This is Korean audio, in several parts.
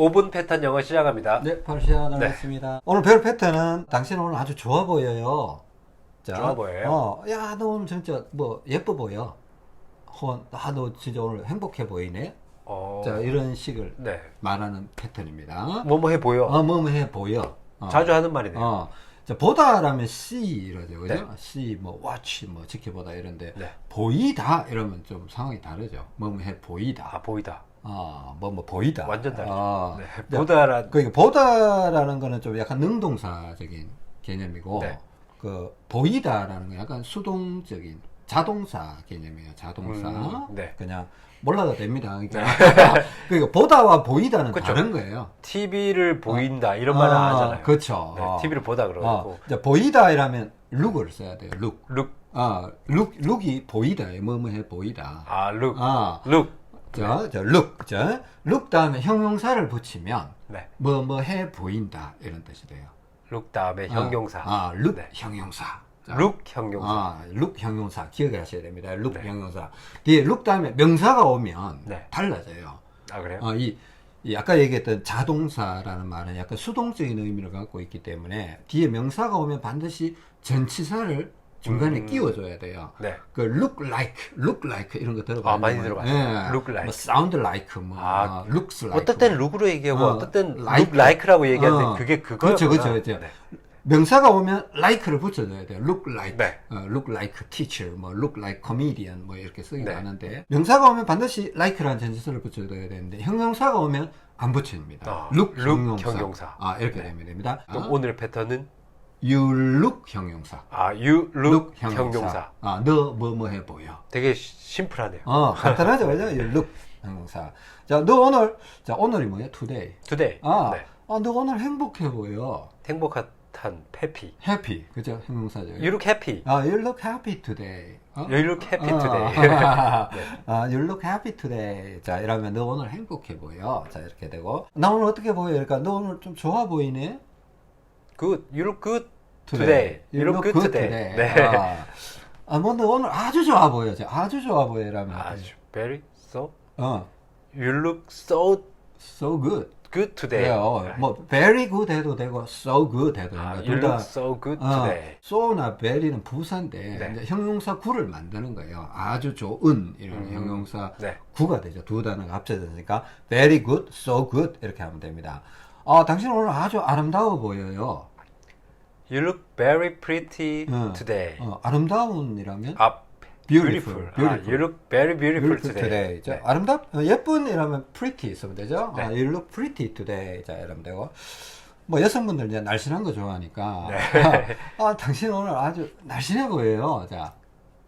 5분 패턴 영어 시작합니다. 네, 바로 시작하겠습니다. 오늘 배울 패턴은 당신 오늘 아주 좋아 보여요. 자, 좋아 보여요? 어, 야, 너 오늘 진짜 뭐 예뻐 보여. 혹은 아, 너 진짜 오늘 행복해 보이네. 어, 자, 이런 식을 네. 말하는 패턴입니다. 뭐뭐 해 보여. 어, 뭐해 보여. 어. 자주 하는 말이네요. 어. 자, 보다라면 see 이러죠. 그죠? 네. see 뭐 watch 뭐 지켜보다 이런데 네. 보이다 이러면 좀 상황이 다르죠. 뭐해 보이다. 아 보이다. 어, 뭐 뭐 보이다. 완전 다르죠. 어. 네. 보다란 그러니까 보다라는 거는 좀 약간 능동사적인 개념이고 네. 그 보이다라는 건 약간 수동적인 자동사 개념이에요. 자동사. 음, 네. 그냥 몰라도 됩니다. 그러니까, 그러니까 보다와 보이다는 그쵸. 다른 거예요. TV를 보인다 이런 말은 안 하잖아요. 그렇죠. 네, 어. TV를 보다 그러고 어, 보이다 이라면 look을 써야 돼요. look. 룩, 아, look, look이 보이다. 뭐뭐해 보이다. 아 룩, 아, 룩. 저, 저 look, 저, look 다음에 형용사를 붙이면 네. 뭐 뭐 해 보인다 이런 뜻이 돼요. 룩 다음에 형용사. 아, 룩 네. 형용사. 자, 룩 형용사. 아, 룩 형용사 기억을 하셔야 됩니다. 룩 네. 형용사. 뒤에 룩 다음에 명사가 오면 네. 달라져요. 아 그래요? 어, 이, 이 아까 얘기했던 자동사라는 말은 약간 수동적인 의미를 갖고 있기 때문에 뒤에 명사가 오면 반드시 전치사를 중간에 음. 끼워줘야 돼요. 네. 그 look like, look like 이런 거 들어봐요. 아, 많이 들어봤어요. look like. 뭐 sound like, 뭐 아, looks like. 어떨 땐 룩으로 얘기하고 어, 어, 떨땐 like. 룩 라이크라고 얘기하는데 어, 그게 그거요. 그렇죠, 그렇죠, 그렇죠. 네. 명사가 오면 like를 붙여줘야 돼요. look like, 네. 어, look like teacher, 뭐 look like comedian, 뭐 이렇게 쓰기도 네. 하는데 명사가 오면 반드시 like라는 전치사를 붙여줘야 되는데 형용사가 오면 안 붙입니다. 아, look, look 형용사. 형용사. 아 이렇게 네. 되면 됩니다. 그럼 아, 오늘 패턴은 you look 형용사. 아 you look, 형용사. 아, 너 뭐 뭐 해 보여. 되게 시- 심플하네요. 어, 간단하죠, 그죠? you look 형용사. 자, 너 오늘 자 오늘이 뭐야? today. today. 아, 네. 아, 너 오늘 행복해 보여. 행복한 happy. happy, 그죠? 형용사죠. You look happy. 아, you look happy today. 어? You look happy 어. today. 네. 아, you look happy today. 자, 이러면 너 오늘 행복해 보여. 자, 이렇게 되고. 나 오늘 어떻게 보여? 그러니까 너 오늘 좀 좋아 보이네. Good. You look good today. You look good today. 네. 아, 아, 뭐, 너 오늘 아주 좋아 보여. 자, 아주 좋아 보여. 이러면. 아주 very so. 어, You look so so good. good today. 그래요. 뭐, very good 해도 되고, so good 해도 아, 됩니다. you look so good 어, today. so나 very는 부사인데 네. 이제 형용사 구를 만드는 거예요. 아주 좋은 이런 음, 형용사 네. 구가 되죠. 두 단어가 합쳐졌으니까 very good, so good 이렇게 하면 됩니다. 아, 당신 오늘 아주 아름다워 보여요. You look very pretty 어, today. 어, 아름다운이라면 아, beautiful, beautiful. 아, beautiful. you look very beautiful, beautiful today. today. 자, 네. 아름답, 어, 예쁜이라면 pretty 있으면 되죠. 네. 아, you look pretty today. 자, 이러면 되고. 뭐 여성분들 이제 날씬한 거 좋아하니까 네. 아, 당신 오늘 아주 날씬해 보여요. 자,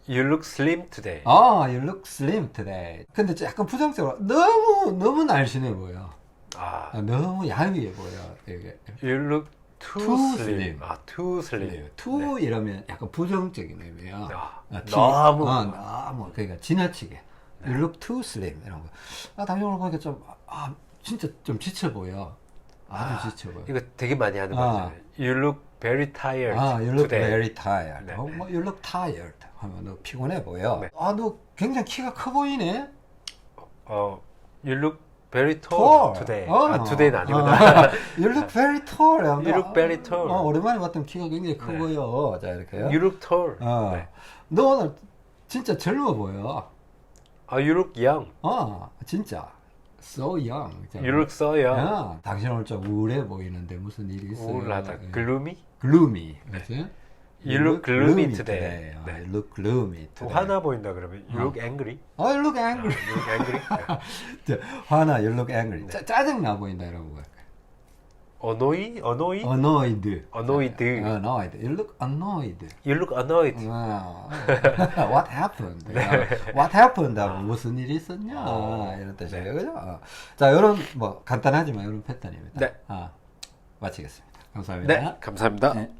You look slim today. 아, you look slim today. 근데 약간 부정적으로 너무 너무 날씬해 보여. 아, 아, 너무 얄미해 보여. 이게 you look too, Too slim. slim. 아, too slim. too 이러면 약간 부정적인 의미야. 아, 아, 티- 너무. 어, 너무 그러니까 지나치게. You look too slim 이런 거. 아, 오늘 보니까 좀 아, 진짜 좀 지쳐 보여. 아주 지쳐 보여. 이거 되게 많이 하는 아. 말이잖아요. You look very tired 아, you look today. very tired. 네. 어, 뭐, you look tired. 하면 너 피곤해 보여. 네. 아, 너 굉장히 키가 커 보이네. 어, you look very tall, tall. today. 어. 아, today는 아니구나. 어. you look very tall. You look very tall. 어, 오랜만에 봤더니 키가 굉장히 커 네. 자, 이렇게요. you look tall. 어. 네. 너 오늘 진짜 젊어 보여. 아, you look young. 어, 진짜. So young. 자, You look so young. 야, 당신 오늘 좀 우울해 보이는데 무슨 일이 있어요? 우울하다. 예. gloomy? gloomy. 그렇지? You look gloomy today. 어, 네. You look gloomy 또 today. 화나 보인다 그러면 you 어. look angry. 어, you look 아, angry. you look angry. 네. 자, 화나, you look angry. 네. 짜, 짜증나 보인다 거. annoy? annoy? annoyed. annoyed. annoyed. You look annoyed. You look annoyed. 아, what happened? What happened? 하면 무슨 일이 있었냐? 어. 이런 뜻이에요. 그죠? 어. 자, 이런, 뭐, 간단하지만 이런 패턴입니다. 네. 아, 마치겠습니다. 감사합니다. 네, 감사합니다. 네.